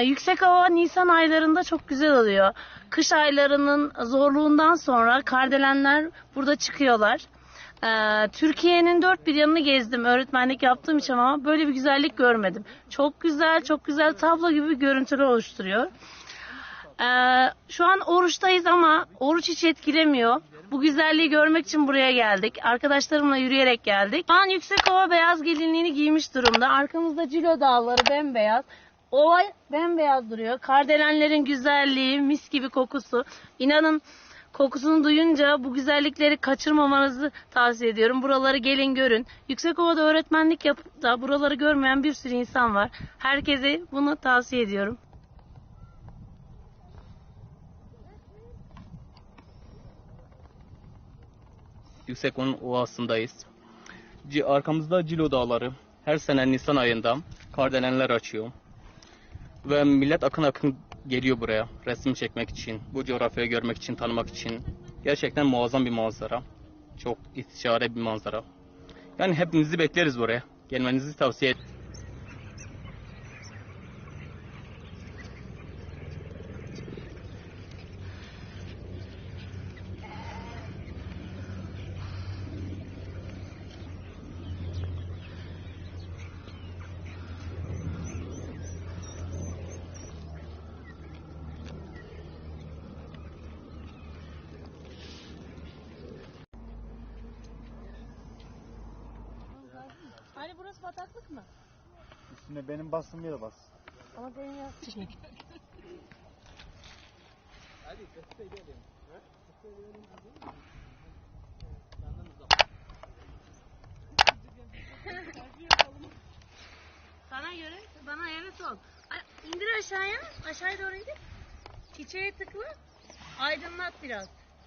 Yüksek hava Nisan aylarında çok güzel oluyor. Kış aylarının zorluğundan sonra kardelenler burada çıkıyorlar. Ee, Türkiye'nin dört bir yanını gezdim öğretmenlik yaptığım için ama böyle bir güzellik görmedim. Çok güzel, çok güzel tablo gibi bir görüntüler oluşturuyor. Ee, şu an oruçtayız ama oruç hiç etkilemiyor. Bu güzelliği görmek için buraya geldik. Arkadaşlarımla yürüyerek geldik. Şu an Yüksekova beyaz gelinliğini giymiş durumda. Arkamızda Cilo dağları bembeyaz. Ova bembeyaz duruyor. Kardelenlerin güzelliği, mis gibi kokusu. İnanın kokusunu duyunca bu güzellikleri kaçırmamanızı tavsiye ediyorum. Buraları gelin görün. Yüksekova'da öğretmenlik yapıp da buraları görmeyen bir sürü insan var. Herkese bunu tavsiye ediyorum. Yüksekoğlu'nun ovasındayız. Arkamızda Cilo Dağları. Her sene Nisan ayında kardelenler açıyor. Ve millet akın akın geliyor buraya resim çekmek için, bu coğrafyayı görmek için, tanımak için. Gerçekten muazzam bir manzara. Çok istişare bir manzara. Yani hepinizi bekleriz buraya. Gelmenizi tavsiye ederim. Hani burası bataklık mı? Üstüne benim bastığım yere bas. Ama benim yaz çıkıyor. Sana göre bana evet ol. Ay, İndir aşağıya. Aşağıya doğru indir. Çiçeğe tıkla. Aydınlat biraz.